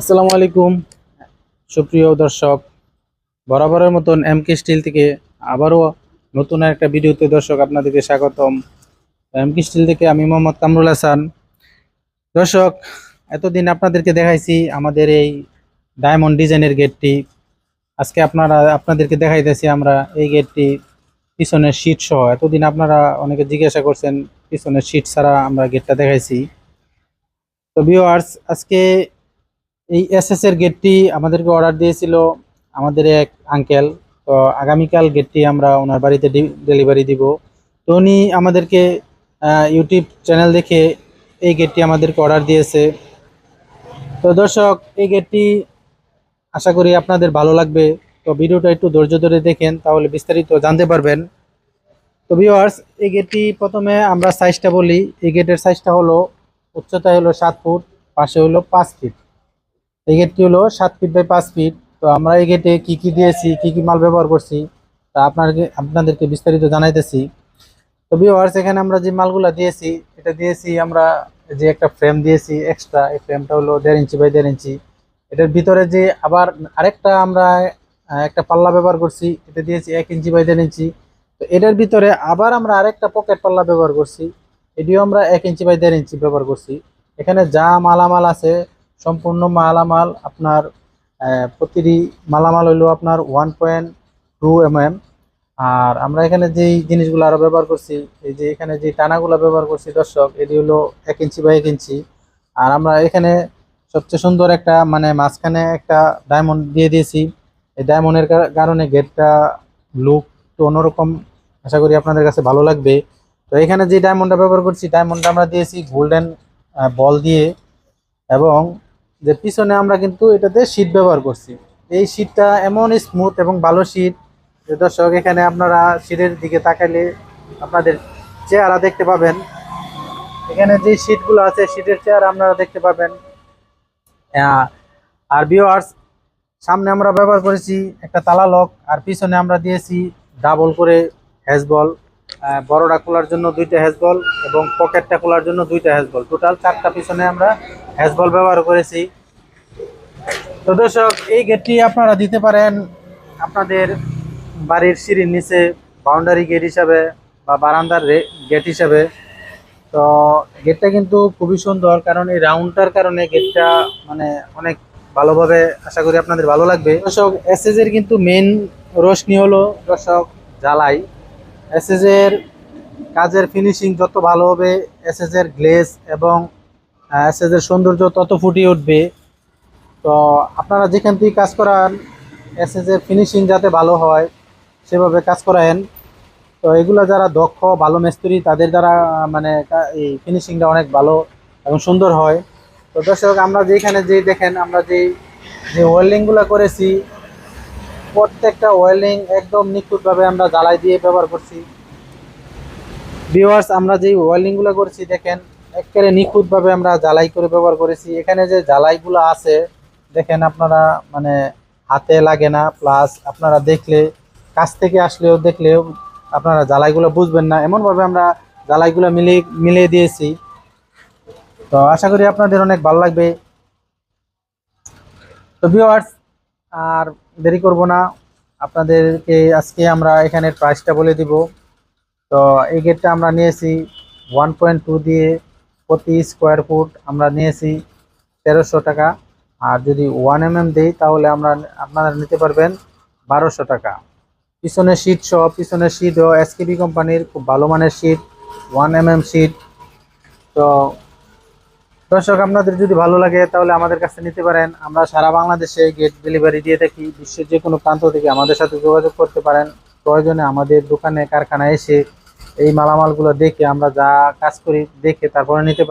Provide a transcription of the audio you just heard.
আসসালামু আলাইকুম। সুপ্রিয় দর্শক, বরাবরের মতন এম কে স্টিল থেকে আবারও নতুন একটা ভিডিওতে দর্শক আপনাদেরকে স্বাগতম। এম কে স্টিল থেকে আমি মোহাম্মদ কামরুল হাসান। দর্শক, এতদিন আপনাদেরকে দেখাইছি আমাদের এই ডায়মন্ড ডিজাইনের গেটটি। আজকে আপনারা, আপনাদেরকে দেখাইতেছি আমরা এই গেটটি পিছনের শীট সহ। এতদিন আপনারা অনেকে জিজ্ঞাসা করছেন, পিছনের শীট ছাড়া আমরা গেটটা দেখাইছি। তো ভিউয়ার্স আজকে এই এস এর গেটটি আমাদেরকে অর্ডার দিয়েছিল আমাদের এক আঙ্কেল তো আগামীকাল গেটটি আমরা ওনার বাড়িতে ডেলিভারি দিব। তো উনি আমাদেরকে ইউটিউব চ্যানেল দেখে এই গেটটি আমাদেরকে অর্ডার দিয়েছে। তো দর্শক, এই গেটটি আশা করি আপনাদের ভালো লাগবে। তো ভিডিওটা একটু ধৈর্য ধরে দেখেন, তাহলে বিস্তারিত জানতে পারবেন। তো ভিউয়ার্স এই গেটটি প্রথমে আমরা সাইজটা বলি। এই গেটের সাইজটা হলো উচ্চতা হলো সাত ফুট, পাশে হলো পাঁচ ফিট এই গেটটি হলো সাত ফিট বাই পাঁচ ফিট তো আমরা এই গেটে কি কি দিয়েছি, কি কি মাল ব্যবহার করছি, তা আপনাকে আপনাদেরকে বিস্তারিত জানাইতেছি। তো ভিউয়ার্স এখানে আমরা যে মালগুলা দিয়েছি, এটা দিয়েছি আমরা যে একটা ফ্রেম দিয়েছি এক্সট্রা এই ফ্রেমটা হলো দেড় ইঞ্চি বাই দেড় ইঞ্চি। এটার ভিতরে যে আবার আরেকটা আমরা একটা পাল্লা ব্যবহার করছি, এটা দিয়েছি এক ইঞ্চি বাই দেড় ইঞ্চি। তো এটার ভিতরে আবার আমরা আরেকটা পকেট পাল্লা ব্যবহার করছি, এটিও আমরা এক ইঞ্চি বাই দেড় ইঞ্চি ব্যবহার করছি। এখানে যা মালামাল আছে সম্পূর্ণ মালামাল আপনার প্রতিটি মালামাল হইল আপনার one point two M M আর আমরা এখানে যেই জিনিসগুলো আরও ব্যবহার করছি, এই যে এখানে যে টানাগুলো ব্যবহার করছি, দর্শক, এটি হলো এক ইঞ্চি বা এক ইঞ্চি। আর আমরা এখানে সবচেয়ে সুন্দর একটা মানে মাঝখানে একটা ডায়মন্ড দিয়ে দিয়েছি। এই ডায়মন্ডের কারণে গেটটা লুক তো অন্যরকম। আশা করি আপনাদের কাছে ভালো লাগবে। তো এখানে যে ডায়মন্ডটা ব্যবহার করছি ডায়মন্ডটা আমরা দিয়েছি গোল্ডেন বল দিয়ে। এবং যে পিছনে আমরা কিন্তু এটাতে শীট ব্যবহার করছি। এই শীটটা এমন স্মুথ এবং ভালো শীট যে দর্শক, এখানে আপনারা শীটের দিকে তাকাইলে আপনাদের চেহারা দেখতে পাবেন। এখানে যে শীটগুলো আছে শীটের চেয়ার আপনারা দেখতে পাবেন। আর ভিউয়ার্স সামনে আমরা ব্যবহার করেছি একটা তালা লক আর পিছনে আমরা দিয়েছি ডাবল করে হ্যাজবল বড়টা খোলার জন্য দুইটা হ্যাজবল এবং পকেটটা খোলার জন্য দুইটা হ্যাজবল টোটাল চারটা পিছনে আমরা হ্যাজবল ব্যবহার করেছি। তো দর্শক, এই গেটটি আপনারা দিতে পারেন আপনাদের বাড়ির সিঁড়ির নিচে বাউন্ডারি গেট হিসাবে বা বারান্দার গেট হিসাবে। তো গেটটা কিন্তু খুবই সুন্দর কারণ এই রাউন্ডটার কারণে গেটটা মানে অনেক ভালোভাবে আশা করি আপনাদের ভালো লাগবে। দর্শক এসএস এর কিন্তু মেন রোশনি হলো দর্শক, জ্বালাই। এসএস এর কাজের ফিনিশিং যত ভালো হবে এসএস এর গ্লেজ এবং এসএসএর সৌন্দর্য তত ফুটিয়ে উঠবে। তো আপনারা যেখান থেকে কাজ করান এসএসএর ফিনিশিং যাতে ভালো হয়, সেভাবে কাজ করায়েন। তো এগুলো যারা দক্ষ, ভালো মিস্ত্রি, তাদের দ্বারা মানে এই ফিনিশিংটা অনেক ভালো এবং সুন্দর হয়। তো দর্শক, আমরা যেখানে যে দেখেন, আমরা যে যে ওয়েল্ডিংগুলো করেছি প্রত্যেকটা ওয়েল্ডিং একদম নিখুঁতভাবে আমরা জ্বালাই দিয়ে ব্যবহার করছি। ভিওয়ার্স আমরা যে ওয়েল্ডিংগুলো করছি, দেখেন, একেবারে নিখুঁতভাবে আমরা জ্বালাই করে ব্যবহার করেছি। এখানে যে জ্বালাইগুলো আছে, দেখেন আপনারা মানে হাতে লাগে না প্লাস আপনারা দেখলে, কাছ থেকে আসলেও দেখলেও আপনারা জ্বালাইগুলো বুঝবেন না। এমনভাবে আমরা জ্বালাইগুলো মিলিয়ে মিলিয়ে দিয়েছি। তো আশা করি আপনাদের অনেক ভালো লাগবে। তো ভিউয়ার্স আর দেরি করব না। আপনাদেরকে আজকে আমরা এখানের প্রাইসটা বলে দিব। তো এই গেটটা আমরা নিয়েছি ওয়ান পয়েন্ট টু দিয়ে প্রতি স্কোয়ার ফুট আমরা নিয়েছি তেরোশো টাকা। আর যদি ওয়ান এম এম দিই তাহলে আমরা আপনারা নিতে পারবেন বারোশো টাকা। পিছনের শীট সহ, পিছনের ও এসকেবি কোম্পানির খুব ভালো মানের sheet one M M sheet তো দর্শক, আপনাদের যদি ভালো লাগে, তাহলে আমাদের কাছে নিতে পারেন। আমরা সারা বাংলাদেশে গেট ডেলিভারি দিয়ে থাকি। বিশ্বের যে কোনো প্রান্ত থেকে আমাদের সাথে যোগাযোগ করতে পারেন। প্রয়োজনে আমাদের দোকানে কারখানায় এসে এই মালামালগুলো দেখে আমরা যা কাজ করি, দেখে তারপরে নিতে